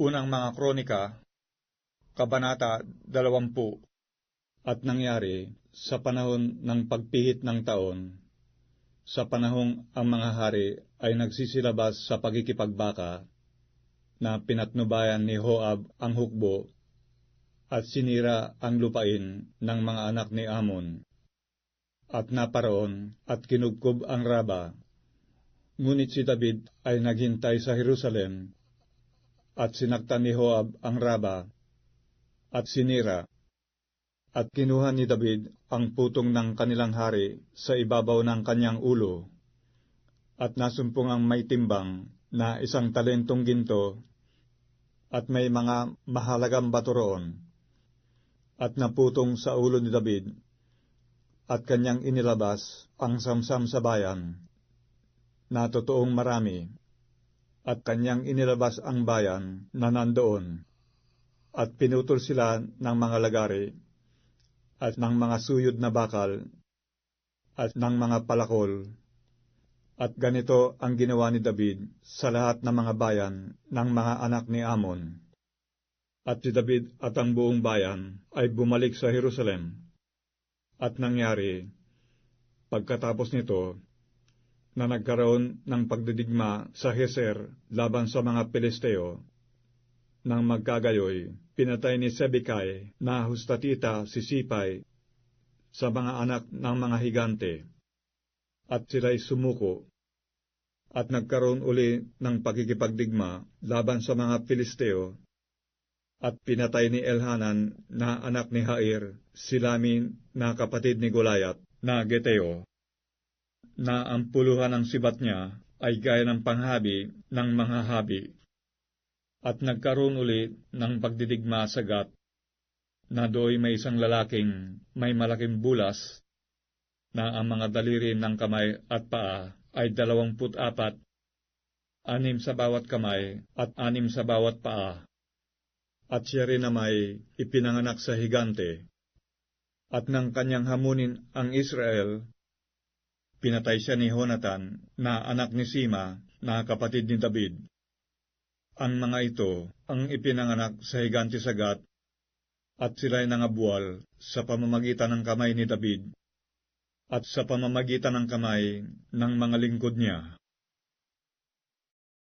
Unang mga kronika, Kabanata 20 At nangyari sa panahon ng pagpihit ng taon, sa panahong ang mga hari ay nagsisilabas sa pagkikipagbaka, na pinatnubayan ni Hoab ang hukbo at sinira ang lupain ng mga anak ni Amon. At naparoon at kinubkob ang Raba. Ngunit si David ay naghintay sa Jerusalem at sinaktan ni Hoab ang Raba at sinira. At kinuha ni David ang putong ng kanilang hari sa ibabaw ng kanyang ulo at nasumpong ang may timbang na isang talentong ginto at may mga mahalagang bato roon at naputong sa ulo ni David at kanyang inilabas ang samsam sa bayan na totoong marami at kanyang inilabas ang bayan na nandoon at pinutol sila ng mga lagari at ng mga suyod na bakal at ng mga palakol at ganito ang ginawa ni David sa lahat ng mga bayan ng mga anak ni Amon. At si David at ang buong bayan ay bumalik sa Jerusalem. At nangyari, pagkatapos nito, na nagkaroon ng pagdidigma sa Heser laban sa mga Pilisteo. Nang magkagayoy, pinatay ni Sebekay na hustatita si Sipay sa mga anak ng mga higante at sila'y sumuko, at nagkaroon uli ng pagkikipagdigma laban sa mga Pilisteo, at pinatay ni Elhanan na anak ni Hair, silamin na kapatid ni Goliath, na Geteo, na ang puluhan ng sibat niya ay gaya ng panghabi ng mga habi. At nagkaroon uli ng pagdidigma sa Gat, na do'y may isang lalaking may malaking bulas na ang mga daliri ng kamay at paa ay dalawamput apat, anim sa bawat kamay at anim sa bawat paa. At siya rin na may ipinanganak sa higante. At nang kanyang hamunin ang Israel, pinatay siya ni Honatan na anak ni Sima na kapatid ni David. Ang mga ito ang ipinanganak sa higante sa Gat, at sila'y nangabual sa pamamagitan ng kamay ni David at sa pamamagitan ng kamay ng mga lingkod niya.